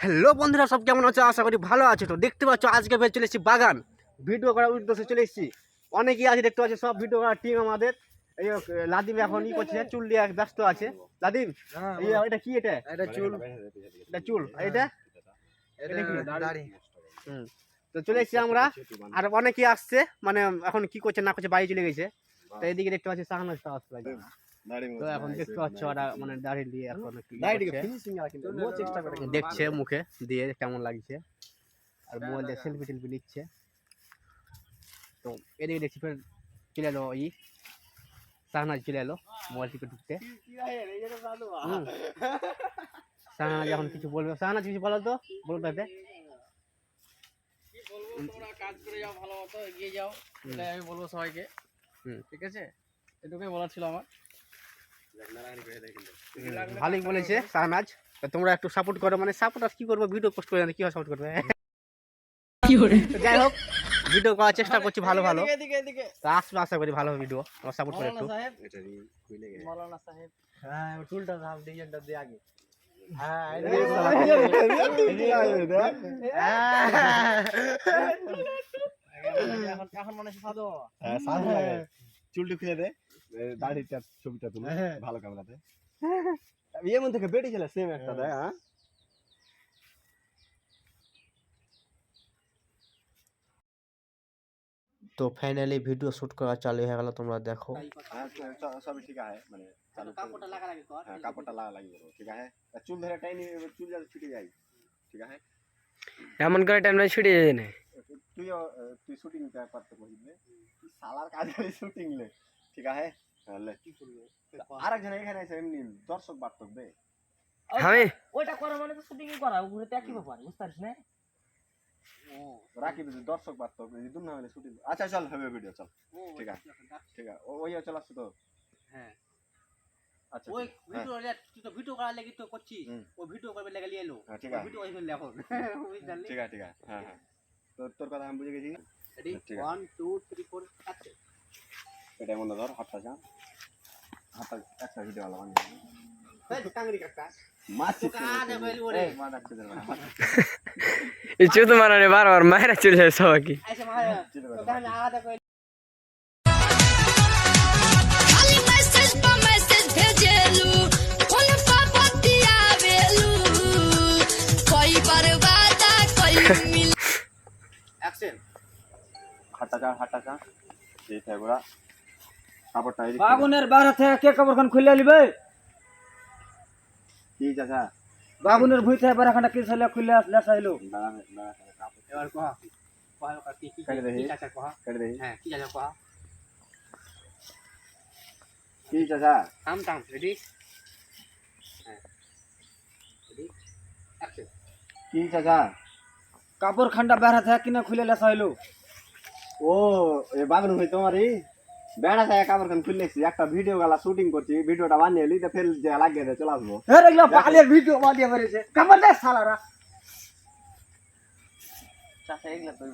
Hello বন্ধুরা সব কেমন আছো? আশা করি ভালো আছো তো। দেখতে পাচ্ছ আজকে ফের চলে এসেছি বাগান। ভিডিও করার উদ্দেশ্যে চলে এসেছি। অনেকেই আছে দেখতে পাচ্ছি সব ভিডিও করার টিম আমাদের। এই লাদিম এখন ই করছে চুল দিয়ে ব্যস্ত আছে। লাদিম এটা কি এটা? এটা চুল। এটা চুল। এটা? হুম। তো চলে এসেছি আমরা। আর অনেকেই আসছে মানে এখন কি করছে না করছে বাড়ি চলে গেছে। তো এদিকে দেখতে পাচ্ছি সাহানা আসতে লাগে তো এখন দেখতে পাচ্ছ ওরা মানে দাড়ি দিয়ে এখন দেখছে মুখে দিয়ে কেমন লাগছে? আর মোবাইল দিয়ে সেলফি টেলফি নিচ্ছে। তো এদিকে দেখছি ফের চলে এলো ই। শাহনাজ চলে এলো মোবাইল টিপে ঢুকতে। শাহনাজ এখন কিছু বলবে শাহনাজ কিছু বলো তো বলবে এতে। তোমরা কাজ করে যাও ভালো মতো এগিয়ে যাও। এটাই আমি বলব সবাইকে। হুম। ঠিক আছে? এটুকুই বলার ছিল আমার। ভালোই বলেছে শাহনাজ তোমরা একটু সাপোর্ট করো মানে সাপোর্ট আর কি করব ভিডিও পোস্ট করে কি সাপোর্ট করবে যাই হোক ভিডিও করার চেষ্টা করছি ভালো ভালো এদিকে, এদিকে এদিকে তো আসবে আশা করি ভালো ভিডিও তোমরা সাপোর্ট করে একটু মৌলানা সাহেব হ্যাঁ চুলটা ধাপ ডিজাইনটা দিয়ে আগে হ্যাঁ এখন এখন মনে হচ্ছে সাধু চুলটি খুলে দে এ, দাড়িটা ছবিটা তুলে ভালো ক্যামেরাতে। এর মধ্যে থেকে বেরিয়ে সেম একটা দেয় হ্যাঁ। তো ফাইনালি ভিডিও শুট করা চালু হয়ে গেল তোমরা দেখো। হ্যাঁ, স- সবই ঠিক আছে মানে চালু করে- কাপড়টা লাগা লাগি কর। হ্যাঁ কাপড়টা লাগা লাগি করো ঠিক আছে? আর চুল ধরে টাইনি এবার চুল যাতে ছুটে যায় ঠিক আছে? এমন করে টাইমটা ছুটে যায় না। তুইও এ, তুই শুটিং করতে কইলে তুই সালার কাজ শুটিং লে ঠিক আছে? তাহলে আর একজন এখানে আছে এমনি দর্শক বার্তক দে আমি। ওইটা করা মানে তো শুটিং করা ওগুলো তো একই ব্যাপার বুঝতে পারিস না রাখি দর্শক বার্তক দুন না হলে শুটিং আচ্ছা চল হবে ভিডিও চল। ঠিক আছে ঠিক আছে। ওই চল আসছে তো? হ্যাঁ। আচ্ছা ওই ঠিক- হ্যাঁ, ভিডিও তুই তো ভিডিও করার লাগি তো করছিস। ওই ভিডিও করবে লাগি লিয়ে এলো হ্যাঁ, ঠিক আছে। ভিডিও ওই ফেললে এখন। ঠিক আছে ঠিক আছে। হ্যাঁ হ্যাঁ। তোর কথা আমি বুঝে গেছি। রেডি ঠিক আছে। 1 2 3 4 অ্যাকশন এটা মনে ধর হাতটা যা হাতটা একটা ভিডিও ভালো বানিয়ে এই টাঙ্গরি কাটা মাছ তোকে আজ বলি ওরে মা ডাকছে রে এই চুতো মারানে বারবার মায়েরা চলে যায় সবাইকে আইসা মায়া তোকে আমি আদা কই ખાલી হাটাকা হাটাকা। এই ফেগুড়া কাপড়টা বাগুনের বারা থেকে। কে কাপড়খান খুলে লিবে? কি চাচা? বাগুনের ভুই থেকে বারাখানা কি ছেলে খুলে আসলে চাইলো এবার কহা কহা কি কি চাচা কহা? হ্যাঁ কি চাচা কহা? কি চাচা? থাম থাম রেডি হ্যাঁ, কি চাচা? কাপড় খান্ডা বেড়া থাকে কিনা খুলে লেসা হইল ও এ বাগন হই তোমার এই বেড়া যায় কাপড় খান খুললেছি একটা ভিডিও গালা শুটিং করছি। ভিডিওটা বানিয়ে এলি তো ফের যে লাগিয়ে দে চলে আসব। এর এগুলো বালের ভিডিও বানিয়ে বেরিয়েছে কাপড় দে সালারা। চাচা এগুলা তো